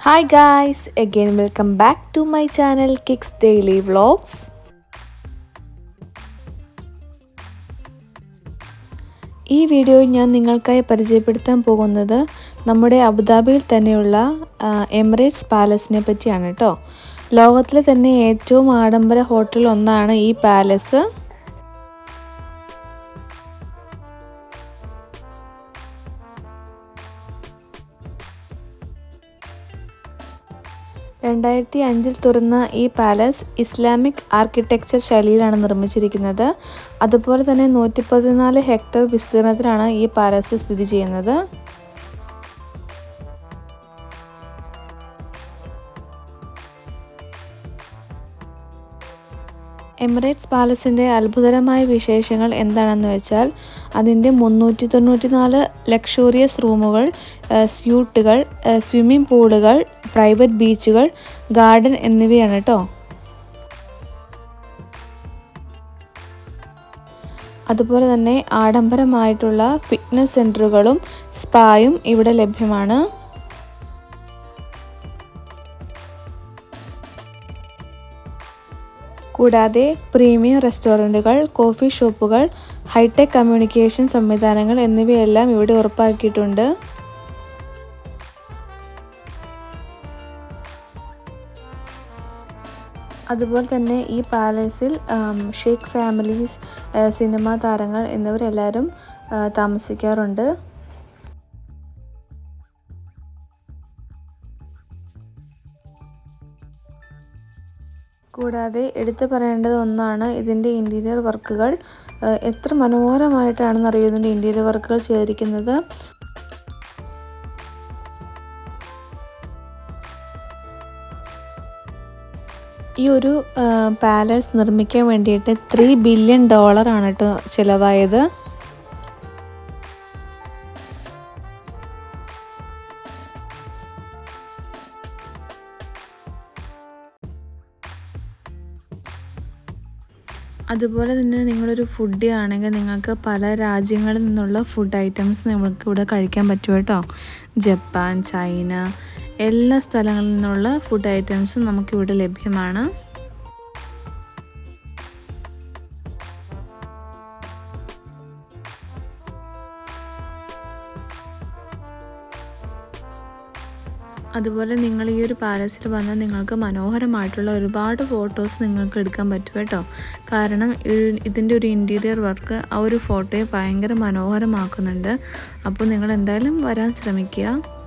Hi guys again welcome back to my channel Kicks daily vlogs ഈ വീഡിയോയിൽ ഞാൻ നിങ്ങൾക്കായി പരിചയപ്പെടുത്താൻ പോകുന്നത് നമ്മുടെ അബുദാബിയിൽ തന്നെയുള്ള എമിറേറ്റ്സ് പാലസിനെ പറ്റിയാണ് കേട്ടോ ലോകത്തിലെ തന്നെ ഏറ്റവും ആഡംബര ഹോട്ടൽ ഒന്നാണ് ഈ പാലസ് രണ്ടായിരത്തി അഞ്ചിൽ തുറന്ന ഈ പാലസ് ഇസ്ലാമിക് ആർക്കിടെക്ചർ ശൈലിയിലാണ് നിർമ്മിച്ചിരിക്കുന്നത്. അതുപോലെ തന്നെ നൂറ്റി പതിനാല് ഹെക്ടർ വിസ്തീർണത്തിലാണ് ഈ പാലസ് സ്ഥിതി ചെയ്യുന്നത്. എമിറേറ്റ്സ് പാലസിന്റെ അത്ഭുതകരമായ വിശേഷങ്ങൾ എന്താണെന്ന് വെച്ചാൽ അതിന്റെ മുന്നൂറ്റി തൊണ്ണൂറ്റി നാല് ലക്ഷൂറിയസ് റൂമുകൾ സ്യൂട്ടുകൾ സ്വിമ്മിംഗ് പൂളുകൾ പ്രൈവറ്റ് ബീച്ചുകൾ ഗാർഡൻ എന്നിവയാണ് കേട്ടോ. അതുപോലെ തന്നെ ആഡംബരമായിട്ടുള്ള ഫിറ്റ്നസ് സെന്ററുകളും സ്പായും ഇവിടെ ലഭ്യമാണ്. കൂടാതെ പ്രീമിയം റെസ്റ്റോറന്റുകൾ കോഫി ഷോപ്പുകൾ ഹൈടെക് കമ്മ്യൂണിക്കേഷൻ സംവിധാനങ്ങൾ എന്നിവയെല്ലാം ഇവിടെ ഉറപ്പാക്കിയിട്ടുണ്ട്. അതുപോലെ തന്നെ ഈ പാലസിൽ ഷെയ്ഖ് ഫാമിലീസ് സിനിമാ താരങ്ങൾ എന്നിവരെല്ലാവരും താമസിക്കാറുണ്ട്. കൂടാതെ എടുത്തു പറയേണ്ടത് ഒന്നാണ് ഇതിന്റെ ഇന്റീരിയർ വർക്കുകൾ എത്ര മനോഹരമായിട്ടാണെന്ന് അറിയൂ ഇതിന്റെ ഇന്റീരിയർ വർക്കുകൾ ചെയ്തിരിക്കുന്നത്? ഈ ഒരു പാലസ് നിർമ്മിക്കാൻ വേണ്ടിയിട്ട് ത്രീ ബില്യൺ ഡോളറാണ് കേട്ടോ ചിലവായത്. അതുപോലെ തന്നെ നിങ്ങളൊരു ഫുഡി ആണെങ്കിൽ നിങ്ങൾക്ക് പല രാജ്യങ്ങളിൽ നിന്നുള്ള ഫുഡ് ഐറ്റംസ് നിങ്ങൾക്ക് ഇവിടെ കഴിക്കാൻ പറ്റും കേട്ടോ. ജപ്പാൻ ചൈന എല്ലാ സ്ഥലങ്ങളിൽ നിന്നുള്ള ഫുഡ് ഐറ്റംസും നമുക്കിവിടെ ലഭ്യമാണ്. അതുപോലെ നിങ്ങൾ ഈ ഒരു പാലസിൽ വന്നാൽ നിങ്ങൾക്ക് മനോഹരമായിട്ടുള്ള ഒരുപാട് ഫോട്ടോസ് നിങ്ങൾക്ക് എടുക്കാൻ പറ്റും കേട്ടോ. കാരണം ഇതിന്റെ ഒരു ഇന്റീരിയർ വർക്ക് ആ ഒരു ഫോട്ടോയെ ഭയങ്കര മനോഹരമാക്കുന്നുണ്ട്. അപ്പോൾ നിങ്ങൾ എന്തായാലും വരാൻ ശ്രമിക്കുക.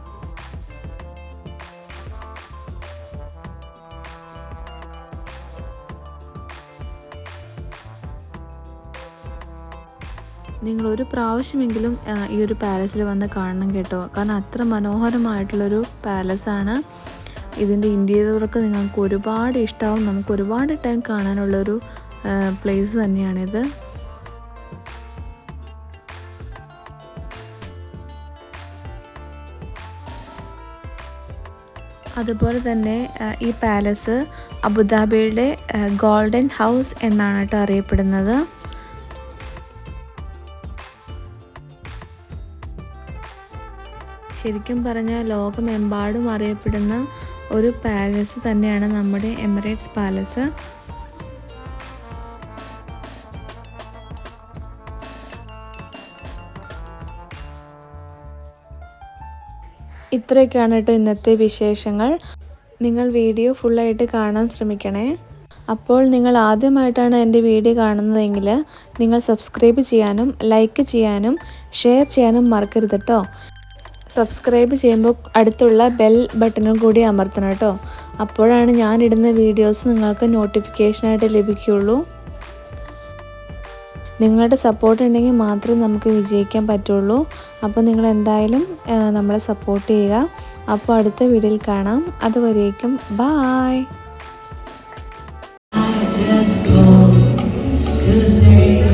നിങ്ങൾ ഒരു പ്രാവശ്യമെങ്കിലും ഈ ഒരു പാലസിൽ വന്ന് കാണണം കേട്ടോ. കാരണം അത്ര മനോഹരമായിട്ടുള്ളൊരു പാലസാണ്. ഇതിന്റെ ഇന്റീരിയറൊക്കെ നിങ്ങൾക്ക് ഒരുപാട് ഇഷ്ടമാവും നമുക്ക് ഒരുപാട് ടൈം കാണാനുള്ളൊരു പ്ലേസ് തന്നെയാണിത്. അതുപോലെ തന്നെ ഈ പാലസ് അബുദാബിയുടെ ഗോൾഡൻ ഹൗസ് എന്നാണ് കേട്ടോ അറിയപ്പെടുന്നത്. ശരിക്കും പറഞ്ഞാൽ ലോകമെമ്പാടും അറിയപ്പെടുന്ന ഒരു പാലസ് തന്നെയാണ് നമ്മുടെ എമിറേറ്റ്സ് പാലസ് ഇത്രയൊക്കെയാണ് കേട്ടോ ഇന്നത്തെ വിശേഷങ്ങൾ. നിങ്ങൾ വീഡിയോ ഫുള്ളായിട്ട് കാണാൻ ശ്രമിക്കണേ. അപ്പോൾ നിങ്ങൾ ആദ്യമായിട്ടാണ് എന്റെ വീഡിയോ കാണുന്നതെങ്കിൽ നിങ്ങൾ സബ്സ്ക്രൈബ് ചെയ്യാനും ലൈക്ക് ചെയ്യാനും ഷെയർ ചെയ്യാനും മറക്കരുത് കേട്ടോ. സബ്സ്ക്രൈബ് ചെയ്യുമ്പോൾ അടുത്തുള്ള ബെൽ ബട്ടണും കൂടി അമർത്തണം കേട്ടോ. അപ്പോഴാണ് ഞാനിടുന്ന വീഡിയോസ് നിങ്ങൾക്ക് നോട്ടിഫിക്കേഷനായിട്ട് ലഭിക്കുകയുള്ളൂ. നിങ്ങളുടെ സപ്പോർട്ട് ഉണ്ടെങ്കിൽ മാത്രമേ നമുക്ക് വിജയിക്കാൻ പറ്റുള്ളൂ. അപ്പോൾ നിങ്ങൾ എന്തായാലും നമ്മളെ സപ്പോർട്ട് ചെയ്യുക. അപ്പോൾ അടുത്ത വീഡിയോയിൽ കാണാം. അതുവരേക്കും ബായ് just to say